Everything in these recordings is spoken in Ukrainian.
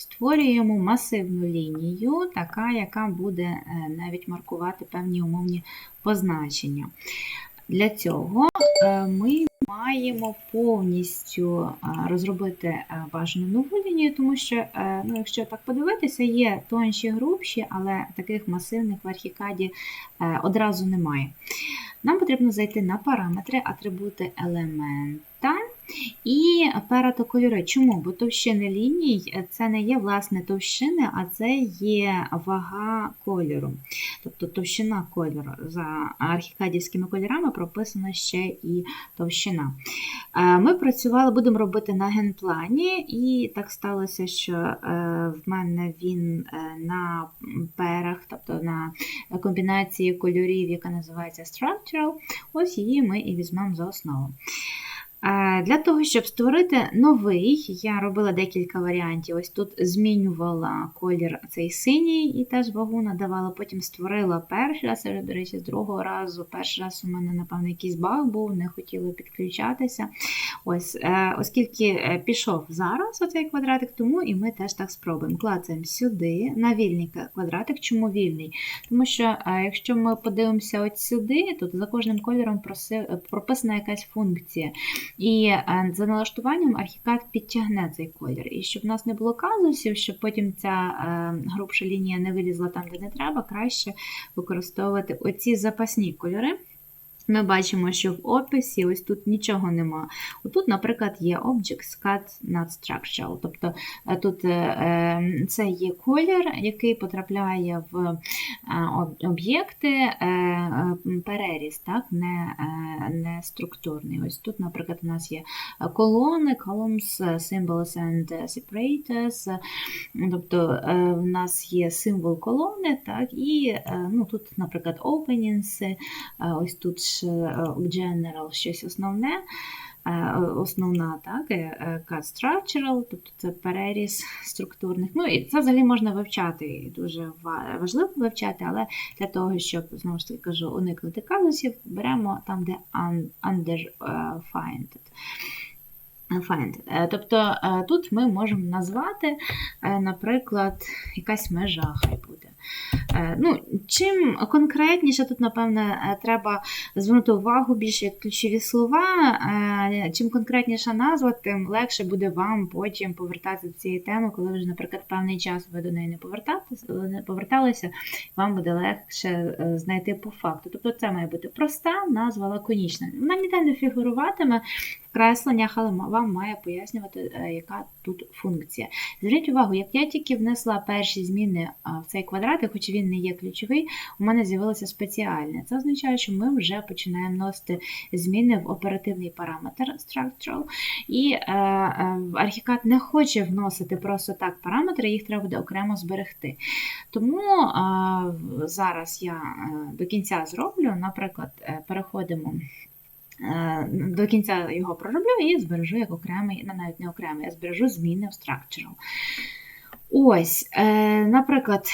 створюємо масивну лінію, така, яка буде е, навіть маркувати певні умовні позначення. Для цього е, ми маємо повністю е, розробити бажану нову лінію, тому що, ну, якщо так подивитися, є тонші грубші, але таких масивних в архікаді одразу немає. Нам потрібно зайти на параметри, атрибути елемента і перето кольори. Чому? Бо товщини ліній е, це не є власне товщини, а це є вага кольору. Тобто товщина кольору. За архікадівськими кольорами прописана ще і товщина. Е, Ми працювали, будемо робити на генплані, і так сталося, що е, в мене він на перах, тобто на комбінації кольорів, яка називається Structural. Ось її ми і візьмемо за основу. Е, Для того, щоб створити новий, я робила декілька варіантів. Ось тут змінювала колір цей синій і теж вагу надавала. Потім створила перший раз, вже, до речі, з другого разу. Перший раз у мене, напевно, якийсь баг був, не хотіло підключатися. Ось, е, Оскільки е, пішов зараз оцей квадратик, тому і ми теж так спробуємо. Клацаємо сюди на вільний квадратик. Чому вільний? Тому що якщо ми подивимося от сюди, тут за кожним кольором прописана якась функція. І е, за налаштуванням архікад підтягне цей колір. І щоб в нас не було казусів, щоб потім ця е, грубша лінія не вилізла там, де не треба, краще використовувати оці запасні кольори. Ми бачимо, що в описі ось тут нічого нема. Отут, наприклад, є Objects Cut Not Structural. Тобто е, тут е, е, це є колір, який потрапляє в об'єкти переріз, так, не, не структурний. Ось тут, наприклад, у нас є колони, columns, symbols and separators. Тобто в нас є символ колони, так, і ну, тут, наприклад, openings, ось тут ж е, general щось основне. е, Основна так, е, cut structural, тобто це переріз структурних. Ну і це взагалі можна вивчати, і дуже важливо вивчати, але для того, щоб знову ж таки кажу, уникнути казусів, беремо там, де un- underfined. Find. Е, Тобто е, тут ми можемо назвати, е, наприклад, якась межа хай буде. Ну, чим конкретніше, тут, напевне, треба звернути увагу більше як ключові слова. Чим конкретніша назва, тим легше буде вам потім повертатися до цієї теми, коли вже, наприклад, певний час ви до неї не не поверталися, вам буде легше знайти по факту. Тобто це має бути проста назва лаконічна. Вона ніде не фігуруватиме в кресленнях, але вам має пояснювати, е, яка тут функція. Зверніть увагу, як я тільки внесла перші зміни в цей квадратик, хоч він не є ключовий, у мене з'явилося спеціальне. Це означає, що ми вже починаємо вносити зміни в оперативний параметр structural. І е, е, архікад не хоче вносити просто так параметри, їх треба буде окремо зберегти. Тому е, зараз я е, до кінця зроблю, наприклад, е, переходимо. Е, До кінця його пророблю і збережу як окремий, ну, навіть не окремий, я збережу зміни в structural. Ось, е, наприклад,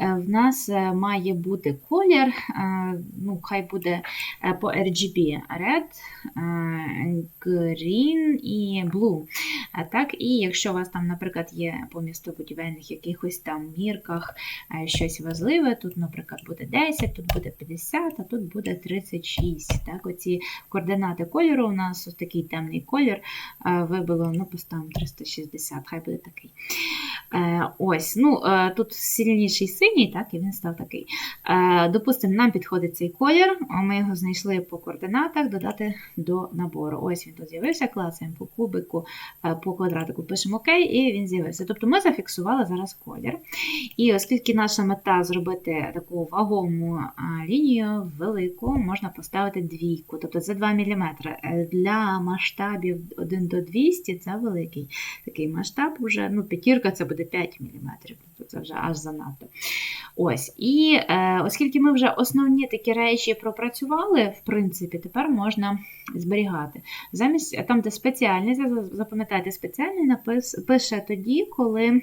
е, в нас е, має бути колір, ну, хай буде по RGB red, green і blue. Так, і якщо у вас там, наприклад, є по містобудівельних якихось там мірках щось важливе, тут, наприклад, буде 10, тут буде 50, а тут буде 36. Так, оці координати кольору у нас ось такий темний колір вибило, ну, поставимо 360, хай буде такий. Ось, ну е, тут сильніший синій, так, і він став такий. Е, Допустимо, нам підходить цей колір, ми його знайшли по координатах, додати до набору. Ось він тут з'явився, клацаємо по кубику, е, по квадратику, пишемо ОК, і він з'явився. Тобто ми зафіксували зараз колір. І оскільки наша мета зробити таку вагому лінію велику, можна поставити двійку, тобто це 2 мм. Для масштабів 1 до 200 це великий такий масштаб. Уже, ну, п'ятірка це буде 5 мм, тобто це вже аж занадто. Ось. І е, оскільки ми вже основні такі речі пропрацювали, в принципі, тепер можна зберігати. Замість там, де спеціальний, за- запам'ятайте, спеціальний напис пише тоді, коли.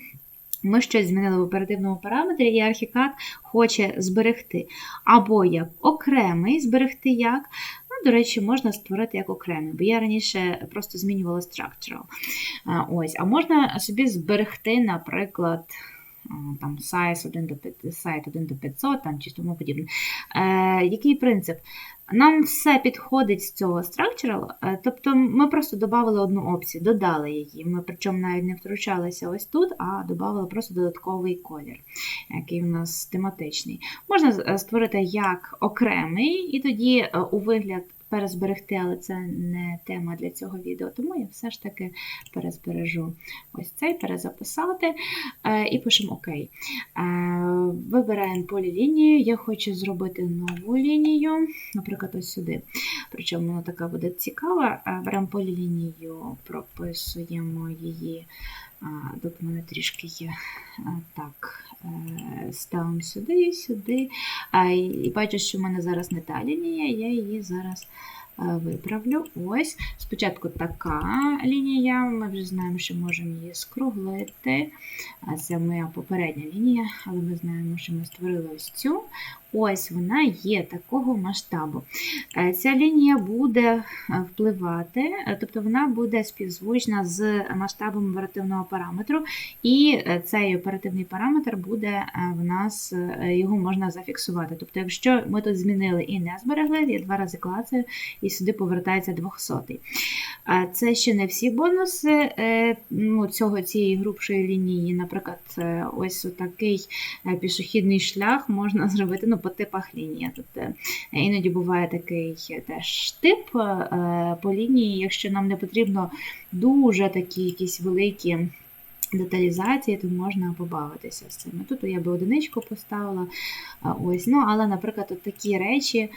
Ми щось змінили в оперативному параметрі, і архікад хоче зберегти. Або як окремий зберегти як. До речі, можна створити як окремий, бо я раніше просто змінювала structural. Ось, а можна собі зберегти, наприклад, там size 1 до 5, сайт 1 до 500 там, чи тому подібне. Е, який принцип? Нам все підходить з цього structural, е, тобто ми просто додали одну опцію, додали її. Ми причому навіть не втручалися ось тут, а додали просто додатковий колір, який у нас тематичний. Можна е, створити як окремий, і тоді е, у вигляд перезберегти, але це не тема для цього відео, тому я все ж таки перезбережу ось цей, перезаписати е, і пишемо ОК. Е, Вибираємо полілінію. Я хочу зробити нову лінію, наприклад, ось сюди. Причому вона така буде цікава. Е, Беремо полілінію, прописуємо її. Тут трішки є так, е, ставимо сюди і сюди. І- бачу, що в мене зараз не та лінія, я її зараз е, виправлю. Ось. Спочатку така лінія, ми вже знаємо, що можемо її скруглити. Це моя попередня лінія, але ми знаємо, що ми створили ось цю. Ось вона є такого масштабу. Е, Ця лінія буде е, впливати, е, тобто вона буде співзвучна з масштабом оперативного параметру, і цей оперативний параметр буде в нас, його можна зафіксувати. Тобто, якщо ми тут змінили і не зберегли, я два рази клацаю, і сюди повертається 200. Е, Це ще не всі бонуси ну, цього, цієї грубшої лінії. Наприклад, ось такий пішохідний шлях можна зробити ну, по типах лінії. Тобто, Іноді буває такий теж тип е, по лінії, якщо нам не потрібно дуже такі якісь великі деталізації, то можна побавитися з цим. Тут я би одиничку поставила. Ось, ну, але, наприклад, от такі речі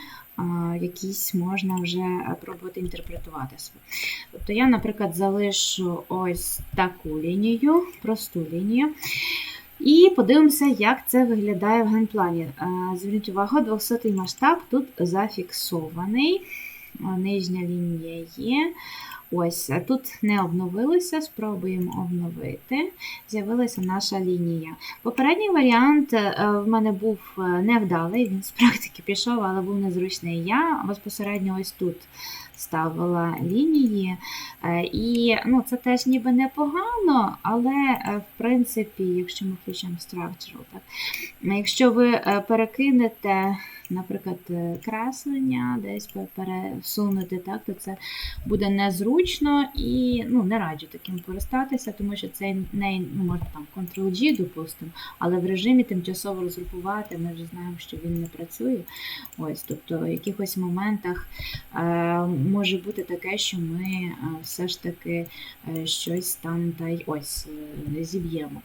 якісь можна вже пробувати інтерпретувати. Тобто я, наприклад, залишу ось таку лінію, просту лінію. І подивимося, як це виглядає в генплані. Е, Зверніть увагу, 200 масштаб тут зафіксований. Е, Нижня лінія є. Ось, тут не обновилося, спробуємо обновити. З'явилася наша лінія. Попередній варіант е, в мене був е, невдалий, він з практики пішов, але був незручний. Я безпосередньо ось тут ставила лінії. Е, І ну, це теж ніби непогано, але е, в принципі, якщо ми включимо structural, так, якщо ви е, перекинете, наприклад, креслення, десь пересунути, так, то це буде незручно і ну, не раджу таким користатися, тому що цей не ну, можна там Ctrl-G, допустимо, але в режимі тимчасово розгрупувати ми вже знаємо, що він не працює. Ось, тобто в якихось моментах може бути таке, що ми е, все ж таки е, щось там та й ось е, зіб'ємо.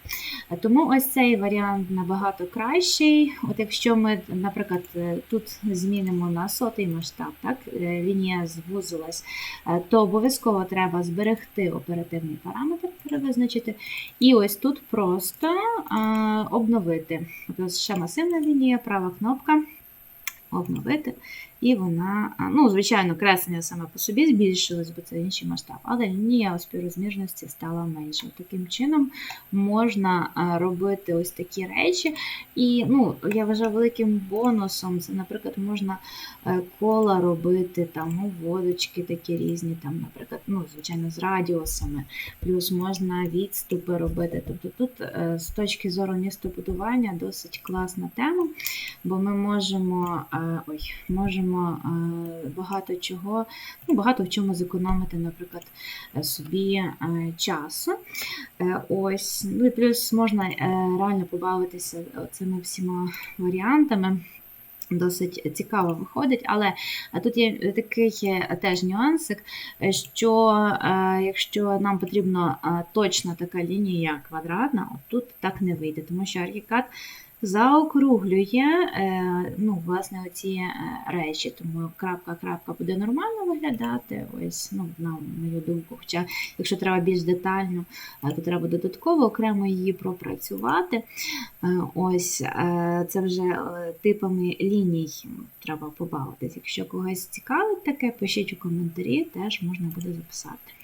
Е, Тому ось цей варіант набагато кращий. От якщо ми, наприклад, е, тут змінимо на сотий масштаб, так, е, лінія звузилась, е, то обов'язково треба зберегти оперативний параметр, перевизначити. І ось тут просто е, обновити. Тобто ще масивна лінія, права кнопка. Обновити, і вона, ну, звичайно, креслення саме по собі збільшилось, бо це інший масштаб, але лінія співрозмірності стала менше. Таким чином можна робити ось такі речі. І ну, я вважаю великим бонусом, це, наприклад, можна е, кола робити, там, водочки такі різні, там, наприклад, ну, звичайно, з радіусами, плюс можна відступи робити. Тобто тут е, з точки зору містобудування досить класна тема, бо ми можемо, е, ой, можемо е, багато чого, ну, багато в чому зекономити, наприклад, е, собі е, часу. Ось, ну і плюс можна реально побавитися цими всіма варіантами. Досить цікаво виходить, але тут є такий теж нюансик, що якщо нам потрібна точна така лінія квадратна, от тут так не вийде, тому що архікад заокруглює е, ну, власне оці е, речі, тому крапка-крапка буде нормально виглядати. Ось, ну, на мою думку. Хоча, якщо треба більш детально, е, то треба додатково окремо її пропрацювати. Ось це вже типами ліній треба побавитись. Якщо когось цікавить таке, пишіть у коментарі, теж можна буде записати.